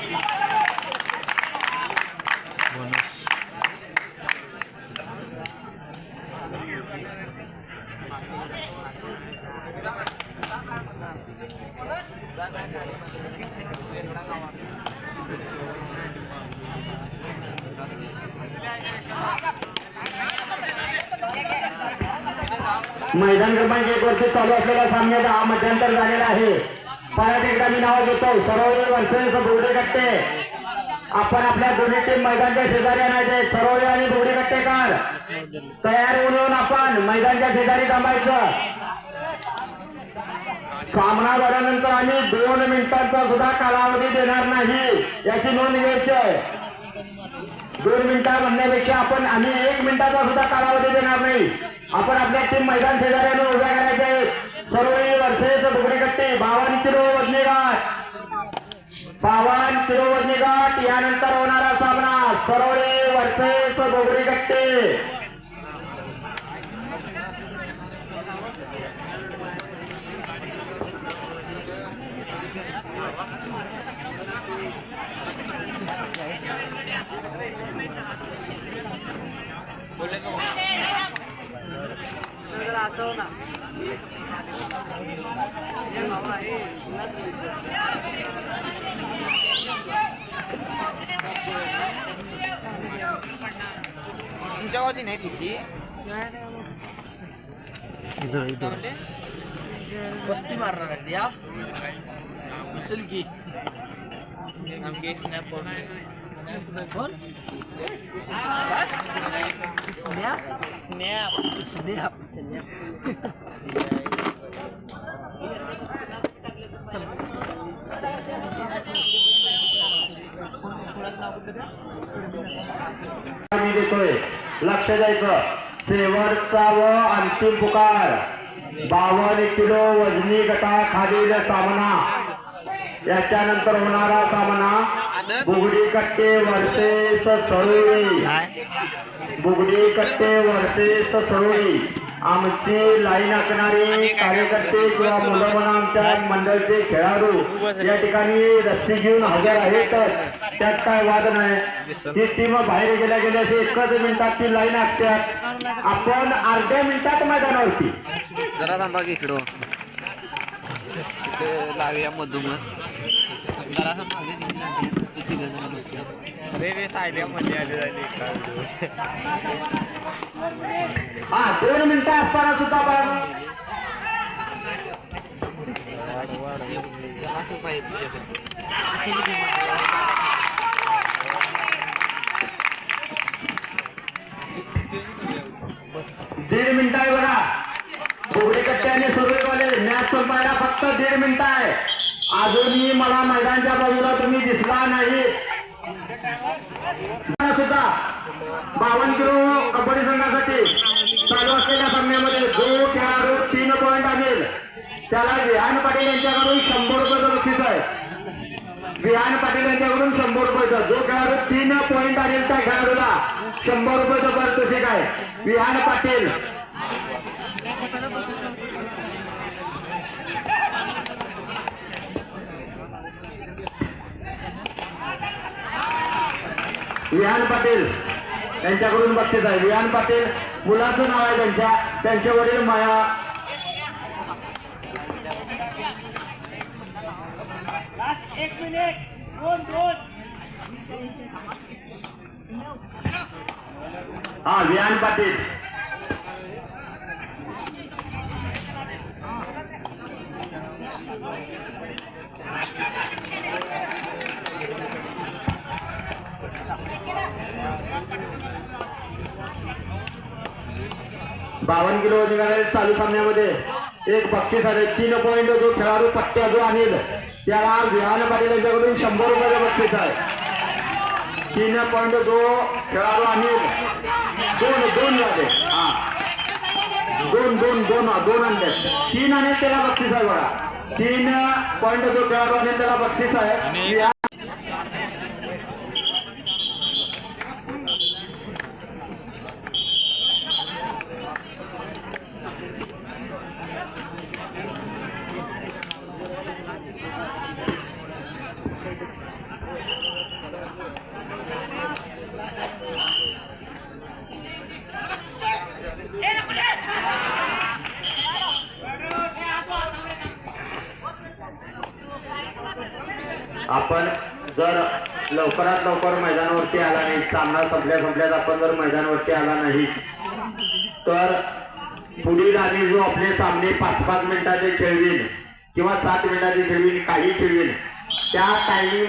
Thank you. मैदान क्रमांक एक वरती चालू असलेल्या सामन्याचा हा मध्यंतर झालेला आहे. परत एकदा मी नाव घेतो. सरोवर वर्सेस बोगडे कट्टे. आपण आपल्या दोन्ही टीम मैदानच्या शेजारी आणायचे. सरोळे आणि बोगडे कट्टेकर तयार होऊन आपण मैदानच्या शेजारी थांबायचं. सामना झाल्यानंतर आम्ही दोन मिनिटांचा सुद्धा कालावधी देणार नाही. याची नोंद घ्यायची आहे. दोन मिनिटा म्हणण्यापेक्षा आपण आम्ही एक मिनिटाचा सुद्धा कालावधी देणार नाही. आपण आपल्या टीम मैदान शेजाऱ्यानं उभ्या करायचे. आहेत सर्व वर्षेच डुबडेकट्टी बावन्न किलो वजनी गाठ बावन्न किलो वजनेघाट यानंतर होणारा सामना. सरोळे वर्सेस बोगडी असं ना तुमच्या गावची नाही तिकडली इधर इधर वस्ती मारणार आहे या चल की आमगे स्नॅप कोण स्नॅप स्नॅप स्नॅप मी देतोय. लक्ष द्यायचं. शेवटचा व अंतिम पुकार. बावन्न किलो वजनी गटाखालील सामना. याच्यानंतर होणारा सामना बुगडी कट्टे वर्सेस सरुळी बुगडी कट्टे वर्सेस सरुळी आमची लाईन आखणारी कार्यकर्ते किंवा मुलं म्हणा आमच्या मंडळचे खेळाडू या ठिकाणी रस्सी घेऊन हजर आहेत. त्यात काय वाद नाही. ही टीम बाहेर गेल्या गेल्या एकच मिनिटात ती लाईन आखतात आपण अर्ध्या मिनिटात मैदानावरती. जरा थांबा इकडं. तिथे लावूया मधूनच जरा असं मागे तिथे तिघं जण बसले. अरे रे सायल्यामध्ये आले झाले हा दोन मिनिटं असताना सुद्धा. असं पाहिजे तुझ्याकडे दीड बघा बोगडे कट्ट्याने सुरवेवाले मॅच संपायला फक्त दीड मिनिट आहे. अजूनही मला मैदानच्या बाजूला तुम्ही दिसला नाही. सुद्धा बावन किलो कबड्डी संघासाठी चालू असलेल्या सामन्यामध्ये जो खेळाडू तीन पॉईंट आणेल. त्याला विहान पाटील यांच्याकडून शंभर रुपयाचं बक्षीस आहे. विहान पाटील यांच्याकडून शंभर रुपयाचा जो खेळाडू तीन पॉईंट आणेल त्या खेळाडूला शंभर रुपयाचं पारितोषिक आहे. विहान पाटील. विहान पाटील त्यांच्याकडून बक्षीस आहे. विहान पाटील मुलाचं नाव आहे त्यांच्या. त्यांचे वडील माया. हा विहान पाटील. बावन्न किलो निघाले चालू सामन्यामध्ये. एक बक्षीस आहे. तीन पॉईंट जो खेळाडू पट्ट्या जो आणेल त्याला विहान पाटील यांच्याकडून शंभर रुपयाचं बक्षीस आहे. तीन पॉईंट जो खेळाडू आणेल दोन दोन झाले हा. दोन दोन दोन दोन आणले. तीन आणेल त्याला बक्षीस आहे बघा. तीन पॉईंट जो खेळाडू आणेल त्याला बक्षीस आहे विहान आपण जर लवकरात लवकर मैदानावरती आला नाही सामना संपल्या संपल्यात आपण जर मैदानावरती आला नाही तर पुढील आम्ही जो आपले सामने पाच पाच मिनिटाचे खेळवीन किंवा सात मिनिटाचे खेळवीन काही खेळवीन त्या टायमिंग